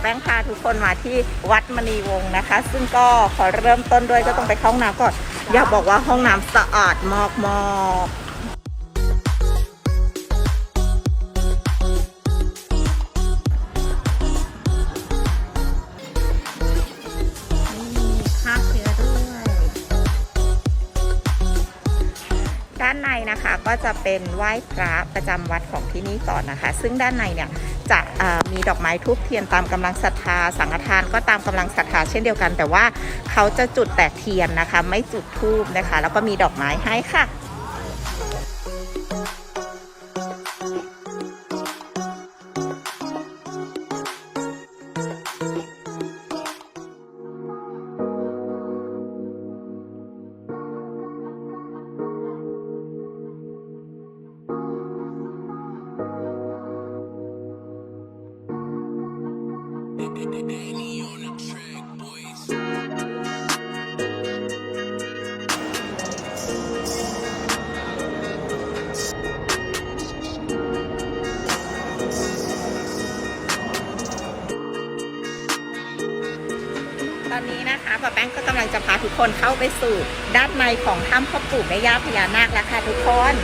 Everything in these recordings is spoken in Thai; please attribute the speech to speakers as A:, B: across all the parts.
A: แป้งพาทุกคนมาที่วัดมณีวงศ์นะคะ ซึ่งก็ขอเริ่มต้นด้วยก็ต้องไปเข้าห้องน้ำก่อน อยากบอกว่าห้องน้ำสะอาดมากม นะคะก็จะเป็นไหว้พระประจำวัดของที่นี่ก่อนนะคะ ซึ่งด้านในเนี่ยจะมีดอกไม้ทูบเทียนตามกำลังศรัทธา สังฆทานก็ตามกำลังศรัทธาเช่นเดียวกัน แต่ว่าเขาจะจุดแต่เทียนนะคะ ไม่จุดทูบนะคะ แล้วก็มีดอกไม้ให้ค่ะ ตอนนี้นะคะป้าแป้งก็กำลังจะพาทุกคนเข้าไปสู่ด้านในของถ้ำพ่อปู่แม่ย่าพญานาคแล้วค่ะทุกคน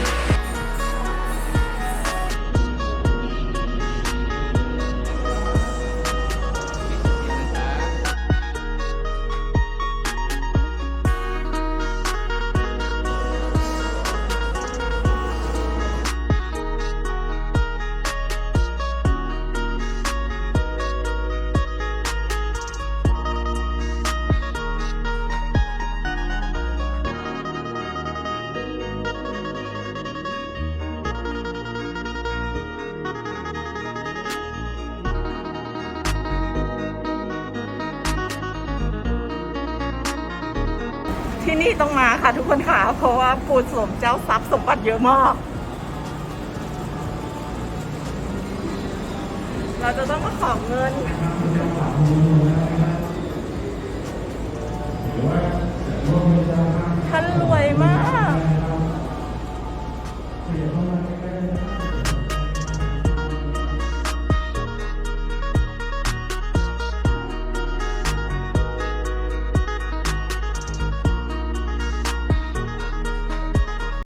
A: ที่นี่ต้องมาค่ะทุกคนค่ะ เพราะว่าปูสมเจ้าทรัพย์สมบัติเยอะมาก เราจะต้องมาขอเงิน ท่านรวยมาก